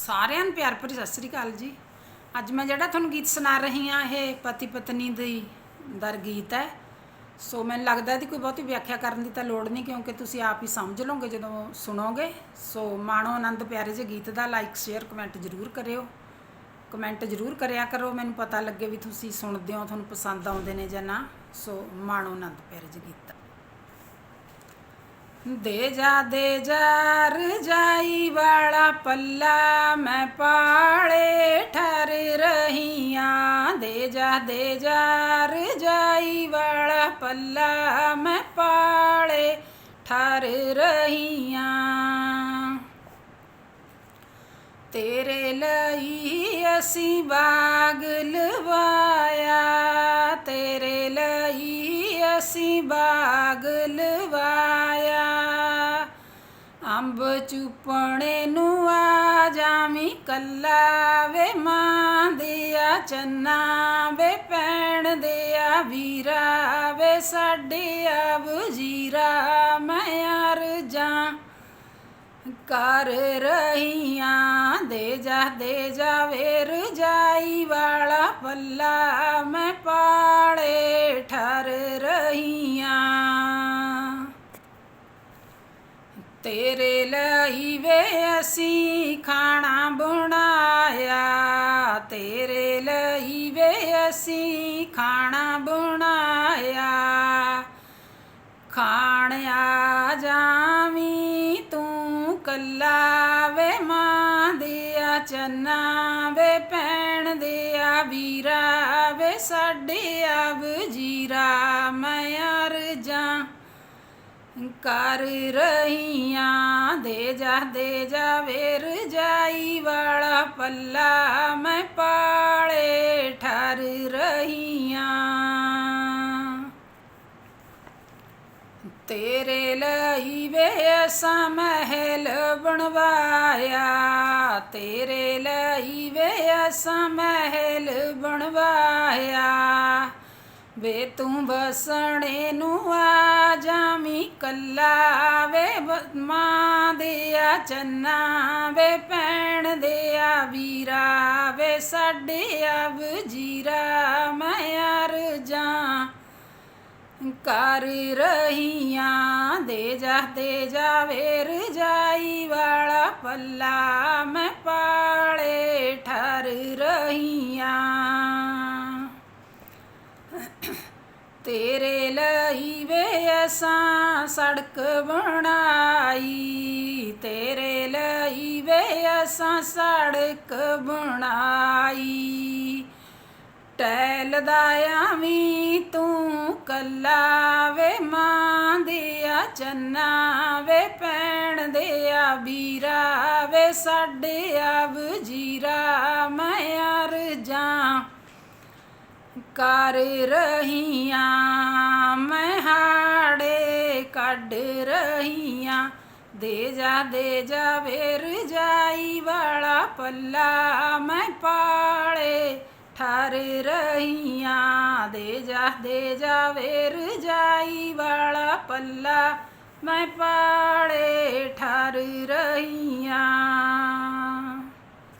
ਸਾਰਿਆਂ ਨੂੰ ਪਿਆਰ ਭਰੀ ਸਤਿ ਸ੍ਰੀ ਅਕਾਲ ਜੀ। ਅੱਜ ਮੈਂ ਜਿਹੜਾ ਤੁਹਾਨੂੰ ਗੀਤ ਸੁਣਾ ਰਹੀ ਹਾਂ, ਇਹ ਪਤੀ ਪਤਨੀ ਦੀ ਦਰ ਗੀਤ ਹੈ। ਸੋ ਮੈਨੂੰ ਲੱਗਦਾ ਇਹਦੀ ਕੋਈ ਬਹੁਤੀ ਵਿਆਖਿਆ ਕਰਨ ਦੀ ਤਾਂ ਲੋੜ ਨਹੀਂ, ਕਿਉਂਕਿ ਤੁਸੀਂ ਆਪ ਹੀ ਸਮਝ ਲਓਗੇ ਜਦੋਂ ਸੁਣੋਗੇ। ਸੋ ਮਾਣੋ ਆਨੰਦ ਪਿਆਰੇ ਜੇ ਗੀਤ ਦਾ ਲਾਈਕ ਸ਼ੇਅਰ ਕਮੈਂਟ ਜ਼ਰੂਰ ਕਰਿਓ। ਕਮੈਂਟ ਜ਼ਰੂਰ ਕਰਿਆ ਕਰੋ, ਮੈਨੂੰ ਪਤਾ ਲੱਗੇ ਵੀ ਤੁਸੀਂ ਸੁਣਦੇ ਹੋ, ਤੁਹਾਨੂੰ ਪਸੰਦ ਆਉਂਦੇ ਨੇ ਜਾਂ ਨਾ। ਸੋ ਮਾਣੋ ਆਨੰਦ ਪਿਆਰੇ ਜੇ ਗੀਤ। ਦੇ ਜਾ ਦੇ ਜਾ ਰਜਾਈ ਪੱਲਾ ਮੈਂ ਪਾਲੇ ਠਰ ਰਹੀਆਂ, ਦੇ ਜਾ ਦੇ ਜਾ ਰਜਾਈ ਵਾਲਾ ਪੱਲਾ ਮੈਂ ਪਾਲੇ ਠਰ ਰਹੀਆਂ। ਤੇਰੇ ਲਈ ਅਸੀਂ ਬਾਗ ਲਵਾਇਆ, ਤੇਰੇ ਲਈ ਅਸੀਂ ਬਾਗ ਲਵਾਇਆ। ਅੰਬ ਚੁਪਣੇ ਨੂੰ ਆ ਜਾਮੀ ਕੱਲਾ ਵੇ ਮਾਂ ਦਿਆ ਚੰਨਾ ਵੇ ਪੈਣ ਦਿਆ ਵੀਰਾ ਵੇ ਸਾਡੇ ਆ ਵਜੀਰਾ ਮੈਂ ਯਾਰ ਜਾਂ ਕਰ ਰਹੀਆਂ, ਦੇ ਜਾ ਦੇ ਜਾ ਵੇ ਜਾਈ ਵਾਲਾ ਪੱਲਾ, ਮੈਂ ਪਾਲੇ ਠਰ ਰਹੀਆਂ। ਤੇਰੇ ਲਈ ਵੇ ਅਸੀਂ ਖਾਣਾ ਬਣਾਇਆ। ਤੇਰੇ ਲਈ ਵੇ ਅਸੀਂ ਖਾਣਾ ਬਣਾਇਆ। ਖਾਣ ਆ ਜਾਵੀਂ, ਤੂੰ ਕੱਲਾ ਵੇ ਮਾਂ ਦਿਆ, ਚੰਨਾ ਵੇ ਪੈਣ ਦਿਆ, ਵੀਰਾ ਵੇ ਸਾਡੇ ਆ ਵਜੀਰਾ ਮੈਂ ਅਰਜਾਂ ਕਰ ਰਹੀਆਂ, ਦੇ ਜਾ ਦੇ ਜਾ, ਵੇਰ ਜਾਈ ਵਾਲਾ ਪੱਲਾ ਮੈਂ ਪਾਲੇ ਠਰ ਰਹੀਆਂ। ਤੇਰੇ ਲਈ ਵੇ ਅਸਾਂ ਮਹਿਲ ਬਣਵਾਇਆ, ਤੇਰੇ ਲਈ ਵੇ ਅਸਾਂ ਮਹਿਲ ਬਣਵਾਇਆ। ਵੇ ਤੂੰ ਬਸਣੇ ਨੂੰ ਆ ਜਾਮੀ ਕੱਲਾ, ਵੇ ਬ- ਮਾਂ ਦਿਆ ਚੰਨਾ, ਵੇ ਪੈਣ ਦਿਆ ਵੀਰਾ, ਵੇ ਸਾਡੇ ਆ ਵਜੀਰਾ ਮੈਂ ਯਾਰ ਜਾਂ ਕਰ ਰਹੀਆਂ ਦੇ ਜਾ ਦੇ ਜਾ ਵੇਰ ਜਾਈ ਵਾਲਾ ਪੱਲਾ, ਮੈਂ ਪਾਲੇ ਠਰ ਰਹੀਆਂ। ਤੇਰੇ ਲਈ ਵੇ ਅਸਾਂ ਸੜਕ ਬਣਾਈ। ਤੇਰੇ ਲਈ ਵੇ ਅਸਾਂ ਸੜਕ ਬਣਾਈ। ਟੈਲ ਦਾ ਆਵੀਂ ਤੂੰ ਕੱਲਾ ਵੇ, ਮਾਂ ਦਿਆ ਚੰਨਾ ਵੇ ਪੈਣ ਦਿਆ ਵੀਰਾ ਵੇ, ਸਾਡੇ ਆ ਵਜੀਰਾ ਮੈਂ ਯਾਰ ਜਾਂ ਕਰ ਰਹੀਆਂ, ਮੈਂ ਹਾੜੇ ਕੱਢ ਰਹੀਆਂ। ਦੇ ਜਾ ਦੇ ਜਾ ਵੇਰ ਜਾਈ ਵਾਲਾ ਪੱਲਾ ਮੈਂ ਪਾਲੇ ਠਰ ਰਹੀਆਂ। ਦੇ ਜਾ ਦੇ ਜਾ ਵੇਰ ਜਾਈ ਵਾਲਾ ਪੱਲਾ ਮੈਂ ਪਾਲੇ ਠਰ ਰਹੀਆਂ।